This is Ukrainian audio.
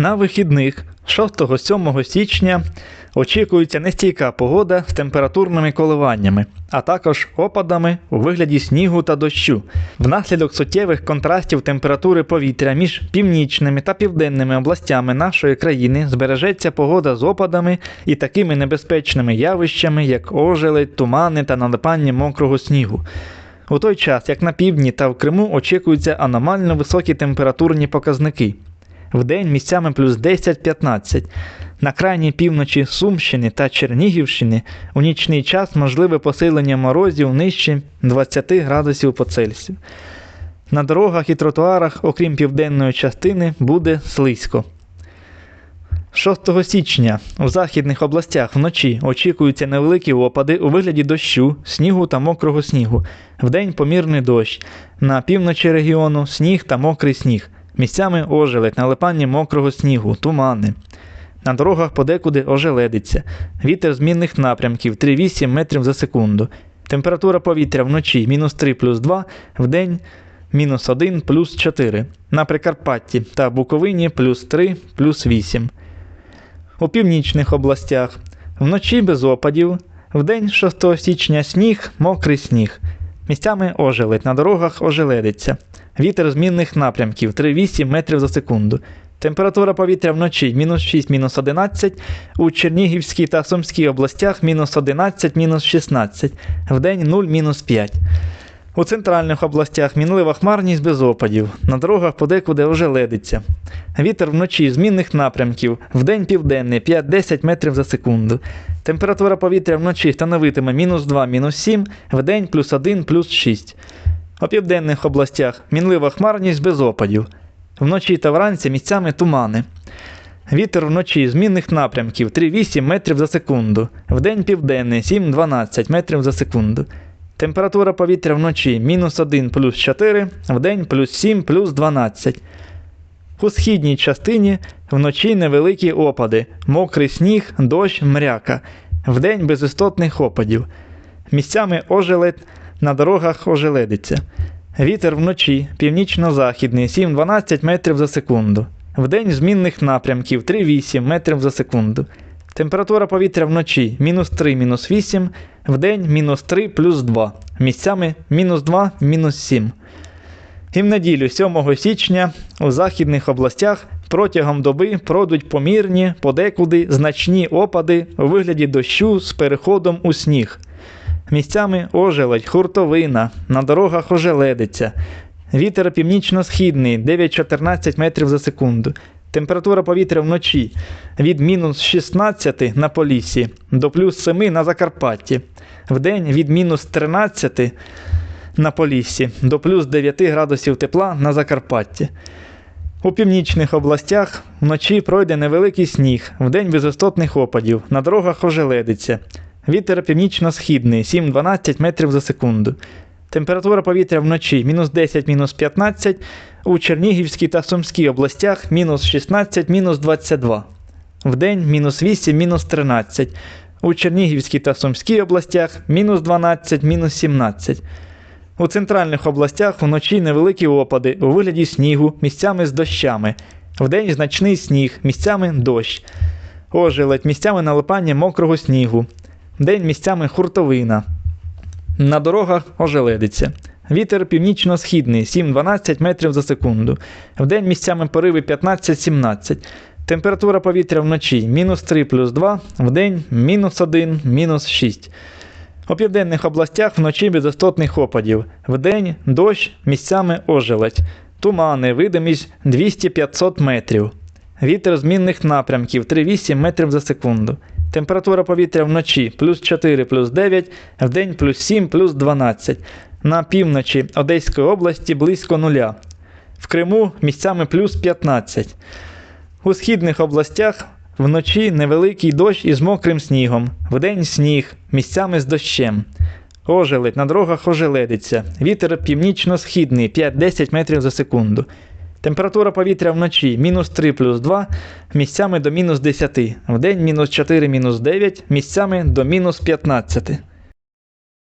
На вихідних 6-7 січня очікується нестійка погода з температурними коливаннями, а також опадами у вигляді снігу та дощу. Внаслідок суттєвих контрастів температури повітря між північними та південними областями нашої країни збережеться погода з опадами і такими небезпечними явищами, як ожеледь, тумани та налипання мокрого снігу. У той час, як на півдні та в Криму очікуються аномально високі температурні показники. Вдень місцями плюс 10-15. На крайній півночі Сумщини та Чернігівщини у нічний час можливе посилення морозів нижче 20 градусів по Цельсію. На дорогах і тротуарах, окрім південної частини, буде слизько. 6 січня у західних областях вночі очікуються невеликі опади у вигляді дощу, снігу та мокрого снігу. Вдень помірний дощ. На півночі регіону сніг та мокрий сніг. Місцями ожеледь, налипання мокрого снігу, тумани. На дорогах подекуди ожеледиться. Вітер змінних напрямків 3,8 метрів за секунду. Температура повітря вночі мінус 3 плюс 2, вдень мінус 1 плюс 4. На Прикарпатті та Буковині плюс 3 плюс 8. У північних областях вночі без опадів, вдень 6 січня сніг, мокрий сніг. Місцями ожеледь, на дорогах ожеледиться. Вітер змінних напрямків 3-8 метрів за секунду. Температура повітря вночі мінус 6, мінус 11, у Чернігівській та Сумській областях мінус 11, мінус 16, вдень 0, мінус 5. У центральних областях мінлива хмарність без опадів, на дорогах подекуди ожеледиться. Вітер вночі змінних напрямків, вдень південний 5-10 метрів за секунду. Температура повітря вночі становитиме мінус 2, мінус 7, вдень плюс 1, плюс 6. У південних областях мінлива хмарність без опадів. Вночі та вранці місцями тумани. Вітер вночі змінних напрямків 3,8 метрів за секунду. Вдень південний 7-12 метрів за секунду. Температура повітря вночі мінус 1 плюс 4, вдень плюс 7 плюс 12. У східній частині вночі невеликі опади, мокрий сніг, дощ, мряка. Вдень без істотних опадів. Місцями ожеледь, на дорогах ожеледиться. Вітер вночі північно-західний 7-12 метрів за секунду. Вдень змінних напрямків 3-8 метрів за секунду. Температура повітря вночі мінус 3, мінус 8, вдень мінус 3 плюс 2. Місцями мінус 2, мінус 7. І в неділю 7 січня у західних областях протягом доби пройдуть помірні, подекуди значні опади у вигляді дощу з переходом у сніг. Місцями ожеледь, хуртовина, на дорогах ожеледиться. Вітер північно-східний 9-14 метрів за секунду. Температура повітря вночі від мінус 16 на Поліссі до плюс 7 на Закарпатті. Вдень від мінус 13 на Поліссі до плюс 9 градусів тепла на Закарпатті. У північних областях вночі пройде невеликий сніг, вдень без істотних опадів, на дорогах ожеледиться. Вітер північно-східний 7-12 метрів за секунду. Температура повітря вночі мінус 10, мінус 15, у Чернігівській та Сумській областях мінус 16, мінус 22. Вдень мінус 8, мінус 13. У Чернігівській та Сумській областях мінус 12, мінус 17. У центральних областях вночі невеликі опади у вигляді снігу, місцями з дощами. Вдень значний сніг, місцями дощ. Ожеледь, місцями налипання мокрого снігу. День місцями хуртовина. На дорогах ожеледиться. Вітер північно-східний 7-12 метрів за секунду. Вдень місцями пориви 15-17. Температура повітря вночі мінус 3 плюс 2, вдень мінус 1, мінус 6. У південних областях вночі без істотних опадів. Вдень дощ, місцями ожеледь. Тумани, видимість 200-500 метрів. Вітер змінних напрямків 3,8 метрів за секунду. Температура повітря вночі плюс 4 плюс 9, вдень плюс 7 плюс 12. На півночі Одеської області близько нуля. В Криму місцями плюс 15. У східних областях вночі невеликий дощ із мокрим снігом, вдень сніг, місцями з дощем. Ожеледь, на дорогах ожеледиться. Вітер північно-східний 5-10 метрів за секунду. Температура повітря вночі мінус 3 плюс 2, місцями до мінус 10. Вдень мінус 4 мінус 9, місцями до мінус 15.